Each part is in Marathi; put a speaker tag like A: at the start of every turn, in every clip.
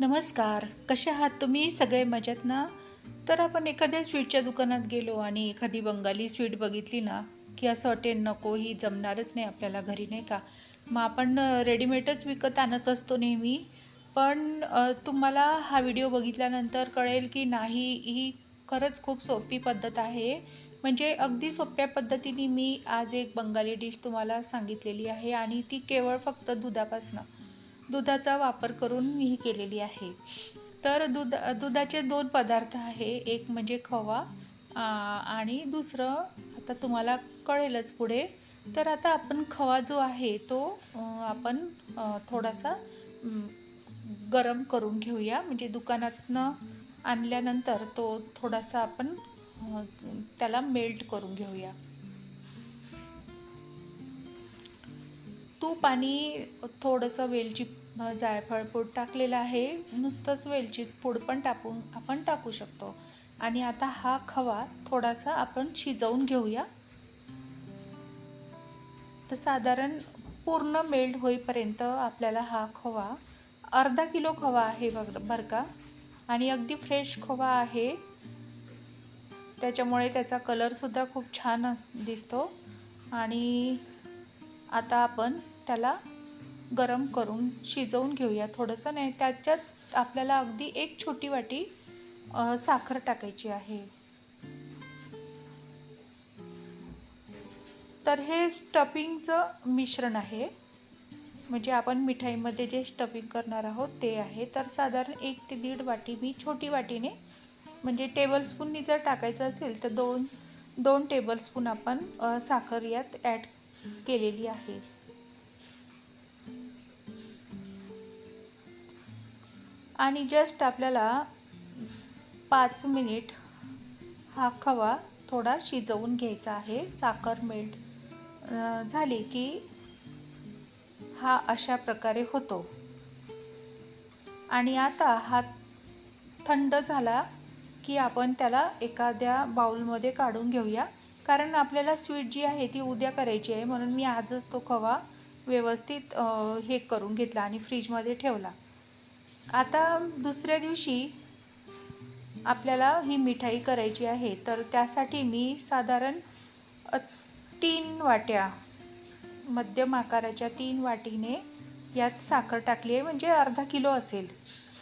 A: नमस्कार कसे आहात तुम्ही? सगळे मजेत ना? तर आपण एखाद्या स्वीटच्या दुकानात गेलो आणि एखादी बंगाली स्वीट बघितली ना की असं वाटेल नको ही जमणारच नाही आपल्याला घरी नाही का? मग आपण रेडीमेडच विकत आणत असतो नेहमी. पण तुम्हाला हा व्हिडिओ बघितल्यानंतर कळेल की नाही ही खरंच खूप सोपी पद्धत आहे. म्हणजे अगदी सोप्या पद्धतीने मी आज एक बंगाली डिश तुम्हाला सांगितलेली आहे आणि ती केवळ फक्त दुधापासनं. दुधाचा वापर करून मी ही केलेली आहे. तर दुधा दुधाचे दोन पदार्थ आहे. एक म्हणजे खवा आणि दुसरं आता तुम्हाला कळेलच पुढे. तर आता आपण खवा जो आहे तो आपण थोडासा गरम करून घेऊया. म्हणजे दुकानातनं आणल्यानंतर तो थोडासा आपण त्याला मेल्ट करून घेऊया. तूप आणि थोडंसं वेलची जायफळ पूड टाकलेलं आहे. नुसतंच वेलची पूड पण टाकून आपण टाकू शकतो. आणि आता हा खवा थोडासा आपण शिजवून घेऊया. तर साधारण पूर्ण मेल्ट होईपर्यंत आपल्याला हा खवा अर्धा किलो खवा आहे बघ बरं का? आणि अगदी फ्रेश खवा आहे. त्याच्यामुळे त्याचा कलरसुद्धा खूप छान दिसतो. आणि आता आपण त्याला गरम करून शिजवून घेऊया थोडंसं. नाही त्याच्यात आपल्याला अगदी एक छोटी वाटी साखर टाकायची आहे. तर हे स्टफिंगचं मिश्रण आहे. म्हणजे आपण मिठाईमध्ये जे स्टफिंग करणार आहोत ते आहे. तर साधारण एक ते दीड वाटी मी छोटी वाटीने म्हणजे टेबलस्पूननी जर टाकायचं असेल तर दोन दोन टेबलस्पून आपण साखर यात ॲड केलेली आहे. आणि जस्ट आपल्याला पाच मिनिट हा खवा थोडा शिजवून घ्यायचा आहे. साखर मेल्ट झाली की हा अशा प्रकारे होतो. आणि आता हा थंड झाला की आपण त्याला एखाद्या बाउलमध्ये काढून घेऊया. कारण आपल्याला स्वीट जी आहे ती उद्या करायची आहे. म्हणून मी आजच तो खवा व्यवस्थित हे करून घेतला आणि फ्रीजमध्ये ठेवला. आता दुसऱ्या दिवशी आपल्याला ही मिठाई करायची आहे तर त्यासाठी मी साधारण तीन वाट्या मध्यम आकाराच्या तीन वाटीने यात साखर टाकली आहे. म्हणजे अर्धा किलो असेल.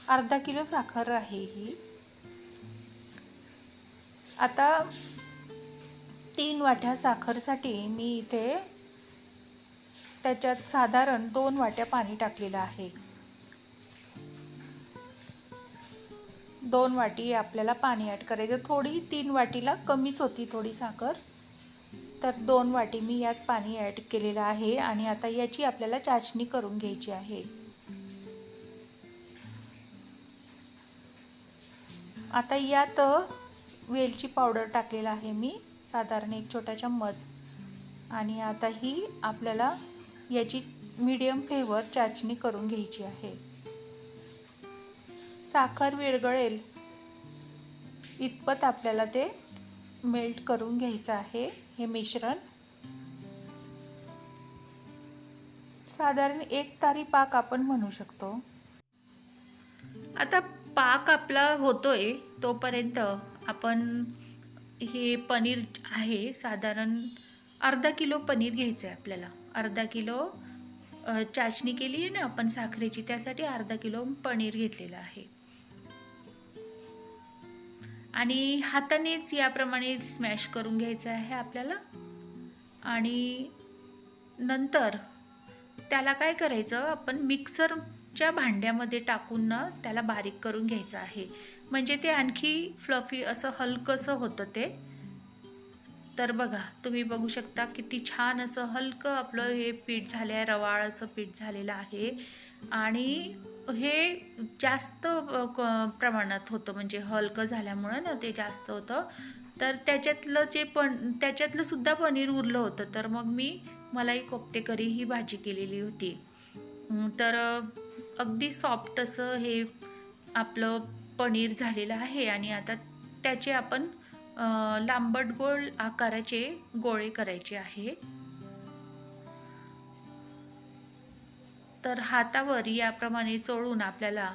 A: अर्धा किलो साखर आहे ही. आता तीन वाट्या साखरसाठी मी इथे त्याच्यात साधारण दोन वाट्या पाणी टाकलेलं आहे. दोन वाटी आपल्याला पाणी ॲड करायचं. थोडी तीन वाटीला कमीच होती थोडी साखर. तर दोन वाटी मी यात पाणी ॲड केलेलं आहे आणि आता याची आपल्याला चाचणी करून घ्यायची आहे. आता यात वेलची पावडर टाकलेला आहे मी. साधारण एक छोटा चम्मच आणि आता ही आपल्याला याची मीडियम फ्लेवर चाचणी करून घ्यायची आहे. साखर विरघळेल. इतपत आपल्याला ते मेल्ट करून घ्यायचं आहे हे मिश्रण. साधारण एक तारी पाक आपण म्हणू शकतो. आता पाक आपला होतोय तोपर्यंत आपण हे पनीर आहे साधारण अर्धा किलो पनीर घ्यायचं आहे आपल्याला. अर्धा किलो चाचणी केली आहे ना आपण साखरेची त्यासाठी अर्धा किलो पनीर घेतलेलं आहे. आणि हातानेच याप्रमाणे स्मॅश करून घ्यायचं आहे आपल्याला. आणि नंतर त्याला काय करायचं आपण मिक्सरच्या भांड्यामध्ये टाकून ना त्याला बारीक करून घ्यायचं आहे. म्हणजे ते आणखी फ्लफी असं हलकंसं होतं ते. तर बघा तुम्ही बघू शकता किती छान असं हलकं आपलं हे पीठ झालं आहे रवाळ असं पीठ झालेलं आहे. आणि हे जास्त क- प्रमाणात होतं. म्हणजे हलकं झाल्यामुळं ना ते जास्त होतं. तर त्याच्यातलं जे पण त्याच्यातलं सुद्धा पनीर उरलं होतं. तर मग मी मलाई कोफ्ते करी ही भाजी केलेली होती. तर अगदी सॉफ्ट असं हे आपलं पनीर झालेलं आहे. आणि आता त्याचे आपण लांबट गोल आकाराचे गोळे करायचे आहे. तर हातावर याप्रमाणे चोळून आपल्याला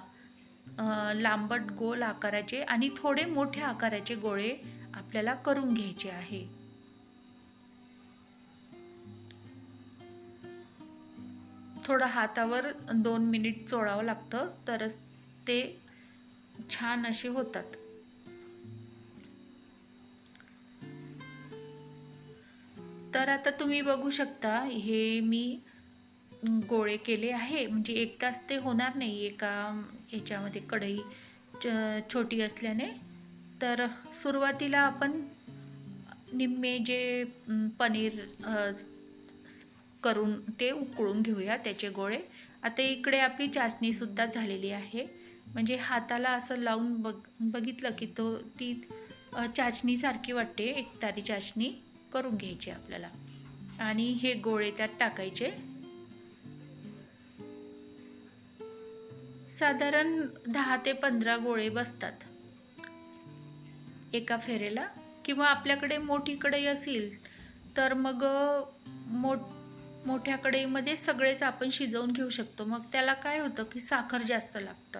A: लांबट गोल आकाराचे आणि थोडे मोठ्या आकाराचे गोळे आपल्याला करून घ्यायचे आहे. थोडं हातावर दोन मिनिट चोळावं लागतं तरच ते छान असे होतात. तर आता तुम्ही बघू शकता हे मी गोळे केले आहे. म्हणजे एक तास ते होणार नाही एका याच्यामध्ये कढई च- छोटी असल्याने. तर सुरुवातीला आपण निम्मे जे पनीर करून ते उकळून घेऊया त्याचे गोळे. आता इकडे आपली चाचणीसुद्धा झालेली आहे. म्हणजे हाताला असं लावून बघ बघितलं की तो ती चाचणीसारखी वाटते. एकतारी चाचणी करून घ्यायची आपल्याला. आणि हे गोळे त्यात टाकायचे. साधारण दहा ते पंधरा गोळे बसतात. एका फेरेला किंवा आपल्याकडे मोठी कढई असेल तर मग मोठ मोठ्या कढईमध्ये सगळेच आपण शिजवून घेऊ शकतो. मग त्याला काय होतं की साखर जास्त लागतं.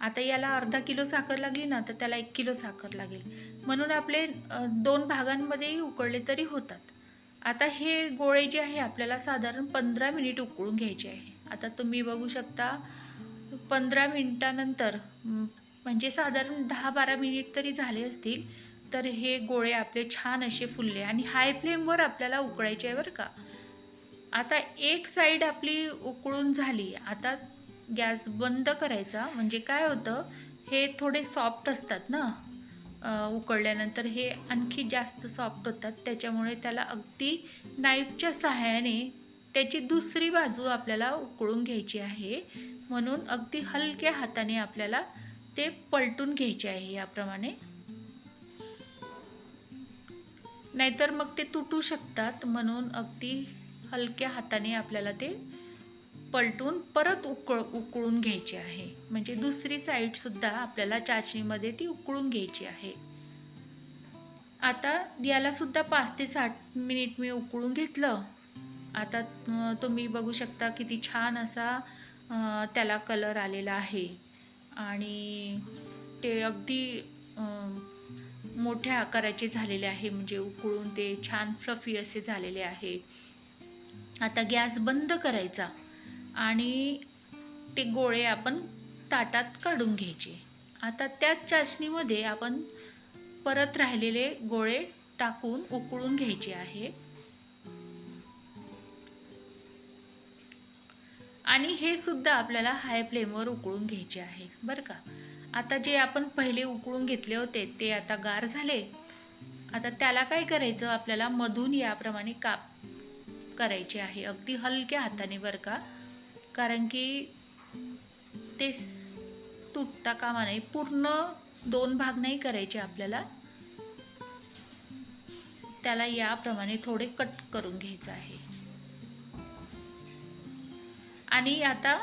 A: आता याला अर्धा किलो साखर लागली ना तर त्याला एक किलो साखर लागेल. म्हणून आपले दोन भागांमध्येही उकळले तरी होतात. आता हे गोळे जे आहे आपल्याला साधारण पंधरा मिनिट उकळून घ्यायचे आहे. आता तुम्ही बघू शकता पंधरा मिनटानंतर म्हणजे साधारण दहा बारा मिनिट तरी झाले असतील तर हे गोळे आपले छान असे फुलले आणि हाय फ्लेमवर आपल्याला उकळायचे आहे बरं का. आता एक साईड आपली उकळून झाली. आता गॅस बंद करायचा. म्हणजे काय होतं हे थोडे सॉफ्ट असतात ना उकळल्यानंतर हे आणखी जास्त सॉफ्ट होतात. त्याच्यामुळे त्याला अगदी नाईफच्या सहाय्याने त्याची दुसरी बाजू आपल्याला उकळून घ्यायची आहे. म्हणून अगदी हलक्या हाताने आपल्याला ते पलटून घ्यायचे आहे याप्रमाणे. नाहीतर मग ते तुटू शकतात. म्हणून अगदी हलक्या हाताने आपल्याला ते पलटून परत उकळ उकळून घ्यायचे आहे. म्हणजे दुसरी साईडसुद्धा आपल्याला चाचणीमध्ये ती उकळून घ्यायची आहे. आता यालासुद्धा पाच ते साठ मिनिट मी उकळून घेतलं. आता तुम्ही बघू शकता किती छान असा त्याला कलर आलेला आहे. आणि ते अगदी मोठ्या आकाराचे झालेले आहे. म्हणजे उकळून ते छान फ्लफी असे झालेले आहे. आता गॅस बंद करायचा आणि ते गोळे आपण ताटात काढून घ्यायचे. आता त्याच चाचणीमध्ये आपण परत राहिलेले गोळे टाकून उकळून घ्यायचे आहे. आणि हे सुद्धा आपल्याला हाय फ्लेमवर उकळून घ्यायचे आहे. बरं का? आता जे आपण पहिले उकळून घेतले होते ते आता गार झाले. आता त्याला काय करायचं? आपल्याला मधून याप्रमाणे काप करायचे आहे. अगदी हलक्या हाताने बरं का? कारण की ते तुटता कामा नाही पूर्ण दोन भाग नाही करायचे आपल्याला. त्याला याप्रमाणे थोडे कट करून घ्यायचं आहे. आणि आता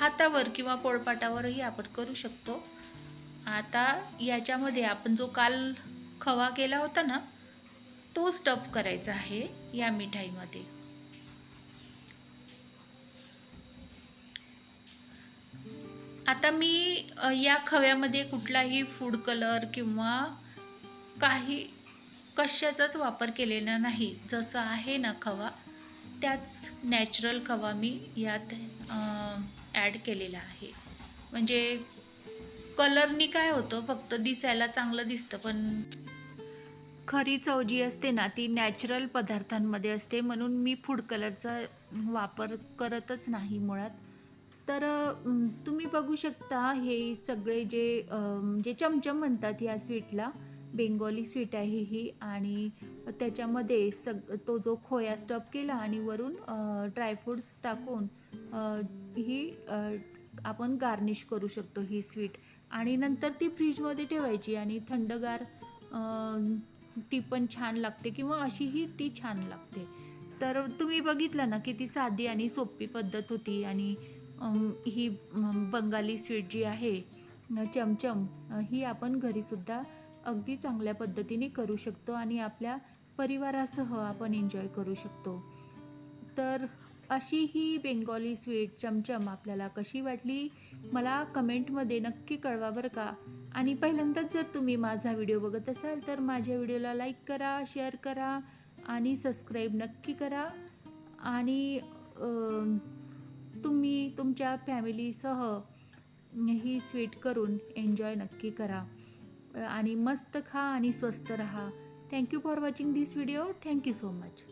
A: हातावर किंवा पोळपाटावरही आपण करू शकतो. आता याच्यामध्ये आपण जो काल खवा केला होता ना तो स्टफ करायचा आहे या मिठाईमध्ये. आता मी या खव्यामध्ये कुठलाही फूड कलर किंवा काही कशाचाच वापर केलेला नाही. जसं आहे ना खवा त्याच नॅचरल खवा मी यात ॲड केलेला आहे. म्हणजे कलरनी काय होतं? फक्त दिसायला चांगलं दिसतं पण खरी चव जी असते ना ती नॅचरल पदार्थांमध्ये असते. म्हणून मी फूड कलरचा वापर करतच नाही मुळात. तर तुम्ही बघू शकता हे सगळे जे जे चमचम म्हणतात या स्वीटला बेंगोली स्वीट आहे ही आणि त्याच्यामध्ये सग तो जो खोया स्टफ केला आणि वरून ड्रायफ्रूट्स टाकून ही आपण गार्निश करू शकतो ही स्वीट आणि नंतर ती फ्रीजमध्ये ठेवायची आणि थंडगार ती पण छान लागते किंवा अशीही ती छान लागते. तर तुम्ही बघितलं ना किती साधी आणि सोपी पद्धत होती आणि ही बंगाली स्वीट जी आहे चमचम ही आपण घरीसुद्धा अगदी चांगल्या पद्धतीने करू शकतो आणि आपल्या परिवारासह आपण एन्जॉय करू शकतो. तर अशी ही बेंगॉली स्वीट चमचम आपल्याला कशी वाटली मला कमेंटमध्ये नक्की कळवा बरं का. आणि पहिल्यांदाच जर तुम्ही माझा व्हिडिओ बघत असाल तर माझ्या व्हिडिओला लाईक करा शेअर करा आणि सबस्क्राईब नक्की करा. आणि तुम्ही तुमच्या फॅमिलीसह ही स्वीट करून एन्जॉय नक्की करा. आणि मस्त खा आणि स्वस्त रहा. Thank you for watching this video thank you so much